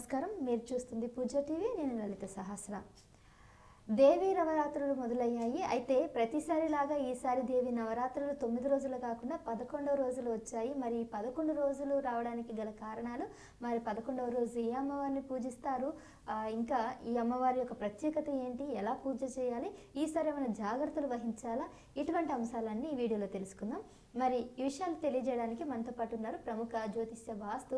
నమస్కారం. మీరు చూస్తుంది పూజ టీవీ. నేను లలిత సహస్ర. దేవి నవరాత్రులు మొదలయ్యాయి. అయితే ప్రతిసారిలాగా ఈసారి దేవి నవరాత్రులు తొమ్మిది రోజులు కాకుండా పదకొండవ రోజులు వచ్చాయి. మరి పదకొండు రోజులు రావడానికి గల కారణాలు మరి పదకొండవ రోజు ఏ అమ్మవారిని పూజిస్తారు? ఇంకా ఈ అమ్మవారి యొక్క ప్రత్యేకత ఏంటి? ఎలా పూజ చేయాలి? ఈసారి ఏమైనా జాగ్రత్తలు వహించాలా? ఇటువంటి అంశాలన్నీ ఈ వీడియోలో తెలుసుకుందాం. మరి ఈ విషయాలు తెలియజేయడానికి మనతో పాటు ఉన్నారు ప్రముఖ జ్యోతిష్య వాస్తు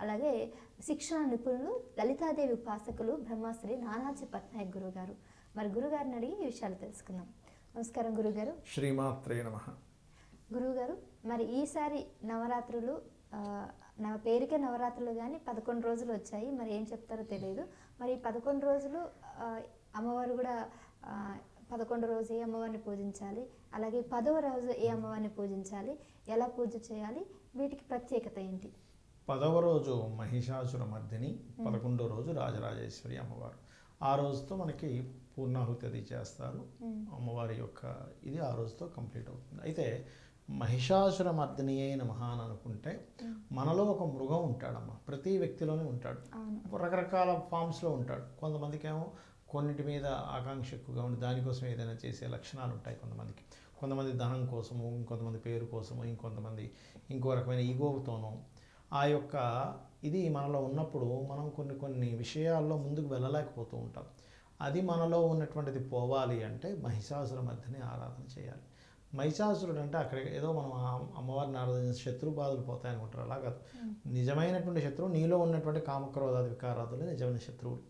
అలాగే శిక్షణ నిపుణులు లలితాదేవి ఉపాసకులు బ్రహ్మశ్రీ నానాజీ పట్నాయక్ గురువు గారు మరి గురుగారిని అడిగి ఈ విషయాలు తెలుసుకుందాం. నమస్కారం గురుగారు. శ్రీమాత్రే నమ. గురువుగారు మరి ఈసారి నవరాత్రులు నా పేరుకే నవరాత్రులు కానీ పదకొండు రోజులు వచ్చాయి. మరి ఏం చెప్తారో తెలియదు. మరి ఈ పదకొండు రోజులు అమ్మవారు కూడా పదకొండు రోజు ఏ అమ్మవారిని పూజించాలి? అలాగే పదవ రోజు ఏ అమ్మవారిని పూజించాలి? ఎలా పూజ చేయాలి? వీటికి ప్రత్యేకత ఏంటి? పదవ రోజు మహిషాసుర మర్దిని పదకొండో రోజు రాజరాజేశ్వరి అమ్మవారు. ఆ రోజుతో మనకి పూర్ణాహుతి అది చేస్తారు. అమ్మవారి యొక్క ఇది ఆ రోజుతో కంప్లీట్ అవుతుంది. అయితే మహిషాసుర మర్దిని అయిన మహాన్ అనుకుంటే మనలో ఒక మృగం ఉంటాడమ్మా. ప్రతి వ్యక్తిలోనే ఉంటాడు. రకరకాల ఫామ్స్లో ఉంటాడు. కొంతమందికి ఏమో కొన్నిటి మీద ఆకాంక్ష ఎక్కువగా ఉండి దానికోసం ఏదైనా చేసే లక్షణాలు ఉంటాయి కొంతమందికి. కొంతమంది ధనం కోసము ఇంకొంతమంది పేరు కోసము ఇంకొంతమంది ఇంకో రకమైన ఈగోతోనూ ఆ యొక్క ఇది మనలో ఉన్నప్పుడు మనం కొన్ని కొన్ని విషయాల్లో ముందుకు వెళ్ళలేకపోతూ ఉంటాం. అది మనలో ఉన్నటువంటిది పోవాలి అంటే మహిషాసుర మధ్యనే ఆరాధన చేయాలి. మహిషాసురుడు అంటే అక్కడ ఏదో మనం అమ్మవారిని ఆరాధించిన శత్రు బాధలు పోతాయి అనుకుంటారు అలా కాదు. నిజమైనటువంటి శత్రువు నీలో ఉన్నటువంటి కామక్రోధాది వికారాదులు నిజమైన శత్రువుడు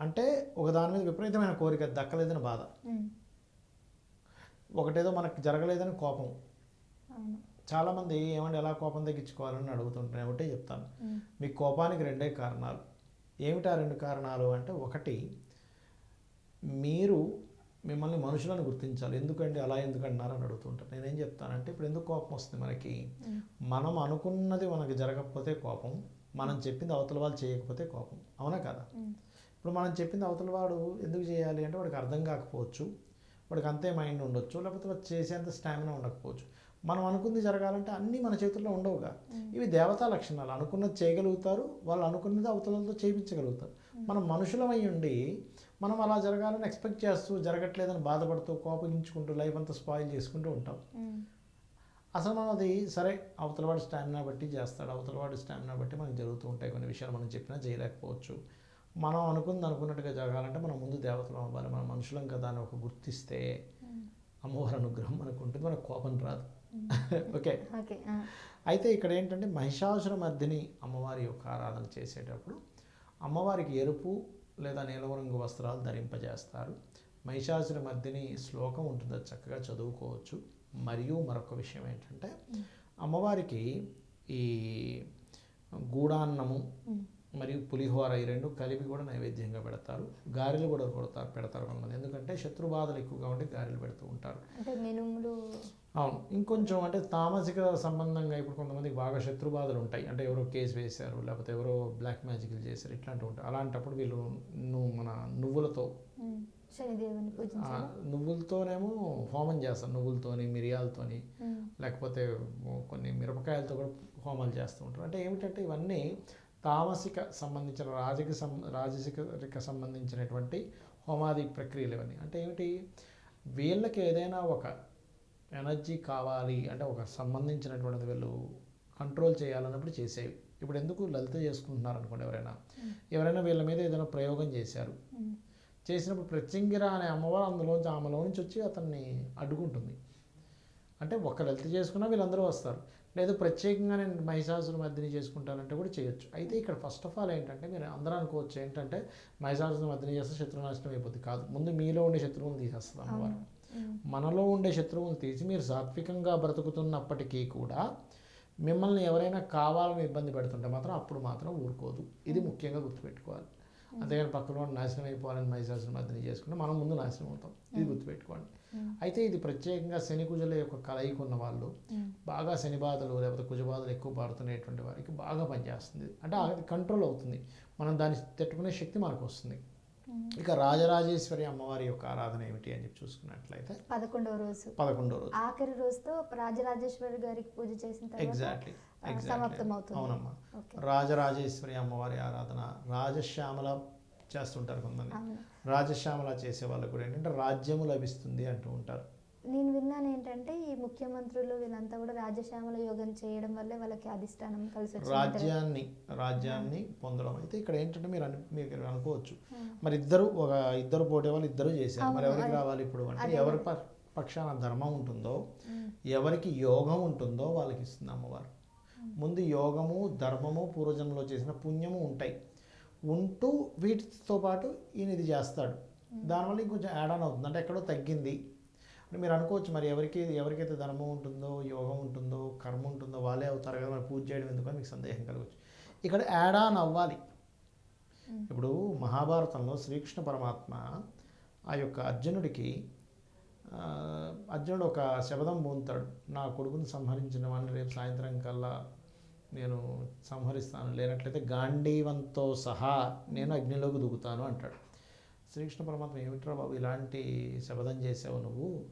అంటే ఒక దాని మీద విపరీతమైన కోరిక దక్కలేదని బాధ. ఒకటేదో మనకు జరగలేదని కోపం. చాలామంది ఏమంటే ఎలా కోపం తగ్గించుకోవాలని అడుగుతుంటాను ఒకటే చెప్తాను. మీ కోపానికి రెండే కారణాలు. ఏమిటా రెండు కారణాలు అంటే ఒకటి మీరు మిమ్మల్ని మనుషులను గుర్తించాలి. ఎందుకండి అలా ఎందుకు అన్నారు అని అడుగుతుంటారు. నేనేం చెప్తానంటే ఇప్పుడు ఎందుకు కోపం వస్తుంది మనకి? మనం అనుకున్నది మనకి జరగకపోతే కోపం మనం చెప్పింది అవతల వాళ్ళు చేయకపోతే కోపం. అవునా కదా? ఇప్పుడు మనం చెప్పింది అవతల వాడు ఎందుకు చేయాలి అంటే వాడికి అర్థం కాకపోవచ్చు. వాడికి అంతే మైండ్ ఉండొచ్చు. లేకపోతే వాడు చేసేంత స్టామినా ఉండకపోవచ్చు. మనం అనుకుంది జరగాలంటే అన్నీ మన చేతుల్లో ఉండవుగా. ఇవి దేవతా లక్షణాలు. అనుకున్నది చేయగలుగుతారు వాళ్ళు అనుకున్నది అవతలతో చేయించగలుగుతారు. మనం మనుషులమై ఉండి మనం అలా జరగాలని ఎక్స్పెక్ట్ చేస్తూ జరగట్లేదని బాధపడుతూ కోపగించుకుంటూ లైఫ్ అంతా స్పాయిల్ చేసుకుంటూ ఉంటాం. అసలు మనం అది సరే అవతలవాడి స్టామినా బట్టి చేస్తాడు అవతలవాడి స్టామినా బట్టి మనకు జరుగుతూ ఉంటాయి కొన్ని విషయాలు మనం చెప్పినా చేయలేకపోవచ్చు. మనం అనుకుంది అనుకున్నట్టుగా జరగాలంటే మనం ముందు దేవతలం అవ్వాలి మనం మనుషులం కదా అని ఒక గుర్తిస్తే అమ్మవారి అనుగ్రహం మనకు ఉంటుంది మనకు కోపం రాదు. ఓకే ఓకే ఆ, అయితే ఇక్కడ ఏంటంటే మహిషాసుర మధ్యని అమ్మవారి యొక్క ఆరాధన చేసేటప్పుడు అమ్మవారికి ఎరుపు లేదా నీలం రంగు వస్త్రాలు ధరింపజేస్తారు. మహిషాసుర మధ్యని శ్లోకం ఉంటుంది చక్కగా చదువుకోవచ్చు. మరియు మరొక విషయం ఏంటంటే అమ్మవారికి ఈ గూడాన్నము ఉమ్, మరియు పులిహోర ఈ రెండు కలిపి కూడా నైవేద్యంగా పెడతారు. గారెలు కూడా కొడతారు పెడతారు కొంతమంది. ఎందుకంటే శత్రు బాధలు ఎక్కువగా ఉంటే గారెలు పెడుతూ ఉంటారు. అంటే అవును. ఇంకొంచెం అంటే తామసిక సంబంధంగా ఇప్పుడు కొంతమందికి బాగా శత్రు బాధలు ఉంటాయి. అంటే ఎవరో కేసు వేశారు లేకపోతే ఎవరో బ్లాక్ మ్యాజిక్లు చేశారు ఇట్లాంటివి ఉంటాయి. అలాంటప్పుడు వీళ్ళు నువ్వు మన నువ్వులతో నువ్వులతోనేమో హోమం చేస్తారు. నువ్వులతోని మిరియాలతోని లేకపోతే కొన్ని మిరపకాయలతో కూడా హోమాలు చేస్తూ ఉంటారు. అంటే ఏమిటంటే ఇవన్నీ తామసిక సంబంధించిన రాజక సం రాజసిక సంబంధించినటువంటి హోమాది ప్రక్రియలు ఇవన్నీ. అంటే ఏమిటి? వీళ్ళకి ఏదైనా ఒక ఎనర్జీ కావాలి అంటే ఒక సంబంధించినటువంటిది వీళ్ళు కంట్రోల్ చేయాలన్నప్పుడు చేసేవి. ఇప్పుడు ఎందుకు లలిత చేసుకుంటున్నారు అనుకోండి ఎవరైనా? ఎవరైనా వీళ్ళ మీద ఏదైనా ప్రయోగం చేశారు. చేసినప్పుడు ప్రత్యంగిర అనే అమ్మవారు అందులోంచి ఆమెలో నుంచి వచ్చి అతన్ని అడ్డుకుంటుంది. అంటే ఒక్క లలిత చేసుకున్నా వీళ్ళందరూ వస్తారు. లేదు ప్రత్యేకంగా నేను మహిషాసుల మధ్యని చేసుకుంటానంటే కూడా చేయొచ్చు. అయితే ఇక్కడ ఫస్ట్ ఆఫ్ ఆల్ ఏంటంటే మీరు అందరూ అనుకోవచ్చు ఏంటంటే మహిషాసుల మధ్యని చేస్తే శత్రునాశనం అయిపోద్ది. కాదు ముందు మీలో ఉండే శత్రువుని తీసేస్తుంది అమ్మవారు మనలో ఉండే శత్రువుని తీసి మీరు సాత్వికంగా బ్రతుకుతున్నప్పటికీ కూడా మిమ్మల్ని ఎవరైనా కావాలని ఇబ్బంది పెడుతుంటే మాత్రం అప్పుడు మాత్రం ఊరుకోదు. ఇది ముఖ్యంగా గుర్తుపెట్టుకోవాలి. అంతేగాని పక్కన నాశనం అయిపోవాలని మహిషాసుల మధ్యని చేసుకుంటే మనం ముందు నాశనం అవుతాం. ఇది గుర్తుపెట్టుకోండి. ఉమ్, అయితే ఇది ప్రత్యేకంగా శని కుజల యొక్క కలయిక ఉన్న వాళ్ళు ఉమ్, బాగా శని బాధలు లేకపోతే కుజ బాధలు ఎక్కువ పడుతున్నటువంటి వారికి బాగా పనిచేస్తుంది. అంటే అది కంట్రోల్ అవుతుంది. మనం దాన్ని తట్టుకునే శక్తి మనకు వస్తుంది. ఇక రాజరాజేశ్వరి అమ్మవారి యొక్క ఆరాధన ఏమిటి అని చెప్పి చూసుకున్నట్లయితే పదకొండవ రోజు. పదకొండో రోజు. ఆఖరి రోజుతో రాజరాజేశ్వరి గారికి పూజ చేసిన ఎగ్జాక్ట్లీ అవునమ్మా. రాజరాజేశ్వరి అమ్మవారి ఆరాధన రాజశ్యామల చేస్తుంటారు కొంతమంది. రాజశ్యామల చేసే వాళ్ళకు కూడా ఏంటంటే రాజ్యము లభిస్తుంది అంటూ ఉంటారు. నేను విన్నాను ఏంటంటే ఈ ముఖ్యమంత్రులు వీళ్ళంతా కూడా రాజశ్యామల యోగం చేయడం వల్లే వాళ్ళకి అధిష్టానం కలిసి. రాజ్యాన్ని రాజ్యాన్ని పొందడం. అయితే ఇక్కడ ఏంటంటే మీరు మీరు అనుకోవచ్చు. మరి ఇద్దరు ఒక ఇద్దరు పోటీ వాళ్ళు ఇద్దరు చేశారు. మరి ఎవరికి. రావాలి ఇప్పుడు అంటే. ఎవరి పక్షాన ధర్మం ఉంటుందో. ఎవరికి యోగం ఉంటుందో వాళ్ళకి ఇస్తుంది అమ్మవారు. ముందు యోగము ధర్మము పూర్వజన్మలో చేసిన పుణ్యము ఉంటాయి. ఉంటూ వీటితో పాటు ఈయన ఇది చేస్తాడు. దానివల్ల ఇంకొంచెం యాడ్ ఆన్ అవుతుంది. అంటే ఎక్కడో తగ్గింది. అంటే మీరు అనుకోవచ్చు మరి ఎవరికి ఎవరికైతే ధర్మం ఉంటుందో యోగం ఉంటుందో కర్మ ఉంటుందో వాళ్ళే అవుతారు కదా మరి పూజ చేయడం ఎందుకని మీకు సందేహం కలగవచ్చు. ఇక్కడ యాడ్ ఆన్ అవ్వాలి. ఇప్పుడు మహాభారతంలో శ్రీకృష్ణ పరమాత్మ ఆ యొక్క అర్జునుడికి అర్జునుడు ఒక శబదం పొందుతాడు. నా కొడుకుని సంహరించిన వాడిని రేపు సాయంత్రం కల్లా నేను సంహరిస్తాను. లేనట్లయితే గాంధీవంతో సహా నేను అగ్నిలోకి దూకుతాను అంటాడు. శ్రీకృష్ణ పరమాత్మ ఏమిట్రా బాబు ఇలాంటి శపథం చేసావు నువ్వు?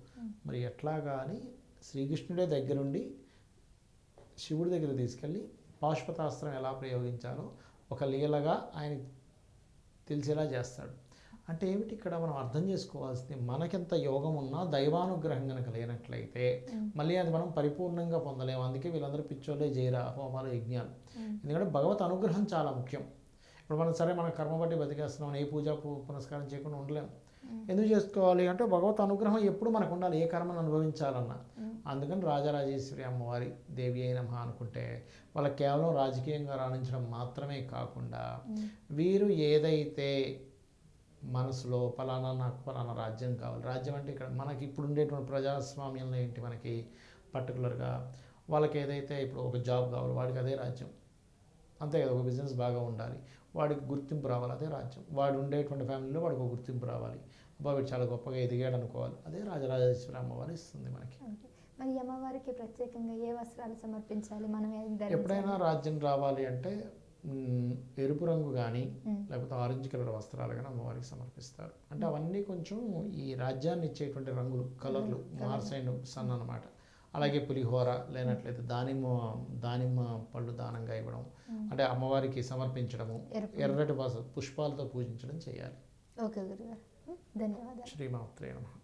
మరి ఎట్లాగా అని శ్రీకృష్ణుడే దగ్గరుండి శివుడి దగ్గర తీసుకెళ్ళి పాశుపతాస్త్రం ఎలా ప్రయోగించాలో ఒక లీలగా ఆయన తెలిసేలా చేస్తాడు. అంటే ఏమిటి? ఇక్కడ మనం అర్థం చేసుకోవాల్సింది మనకెంత యోగం ఉన్నా దైవానుగ్రహం కనుక లేనట్లయితే మళ్ళీ అది మనం పరిపూర్ణంగా పొందలేము. అందుకే వీళ్ళందరూ పిచ్చోళ్ళే చేయరా హోమాలు యజ్ఞాలు. ఎందుకంటే భగవత్ అనుగ్రహం చాలా ముఖ్యం. ఇప్పుడు మనం సరే మన కర్మ బట్టి బతికేస్తున్నాం ఏ పూజ పునస్కారం చేయకుండా ఉండలేము ఎందుకు చేసుకోవాలి అంటే భగవత్ అనుగ్రహం ఎప్పుడు మనకు ఉండాలి ఏ కర్మను అనుభవించాలన్నా. అందుకని రాజరాజేశ్వరి అమ్మవారి దేవి అయిన మహా అనుకుంటే వాళ్ళకి కేవలం రాజకీయంగా రాణించడం మాత్రమే కాకుండా. వీరు ఏదైతే మనసులో ఫలానా నాకు ఫలానా రాజ్యం కావాలి. రాజ్యం అంటే ఇక్కడ మనకి ఇప్పుడు ఉండేటువంటి ప్రజాస్వామ్యంలో ఏంటి మనకి పర్టికులర్గా? వాళ్ళకి ఏదైతే ఇప్పుడు ఒక జాబ్ కావాలి వాడికి అదే రాజ్యం. అంతే కదా ఒక బిజినెస్ బాగా ఉండాలి. వాడికి గుర్తింపు రావాలి అదే రాజ్యం. వాడు ఉండేటువంటి ఫ్యామిలీలో వాడికి ఒక గుర్తింపు రావాలి. అబ్బా వీడు చాలా గొప్పగా ఎదిగాడు అనుకోవాలి. అదే రాజరాజేశ్వరి అమ్మవారు ఇస్తుంది మనకి. మరి అమ్మవారికి ప్రత్యేకంగా ఏ వస్త్రాలు సమర్పించాలి? మనం? ఎప్పుడైనా రాజ్యం రావాలి అంటే ఎరుపు రంగు కానీ. లేకపోతే ఆరెంజ్ కలర్ వస్త్రాలు కానీ అమ్మవారికి సమర్పిస్తారు అంటే అవన్నీ కొంచెం ఈ రాజ్యాన్ని ఇచ్చేటువంటి రంగులు కలర్లు మార్స్ అండ్ సన్ అన్నమాట అలాగే పులిహోర లేనట్లయితే దానిమ్మ దానిమ్మ పళ్ళు దానంగా ఇవ్వడం. అంటే అమ్మవారికి సమర్పించడము. ఎర్రటి పుష్పాలతో పూజించడం చేయాలి ఓకే గురుగారు. ధన్యవాదాలు శ్రీమాత్రే నమః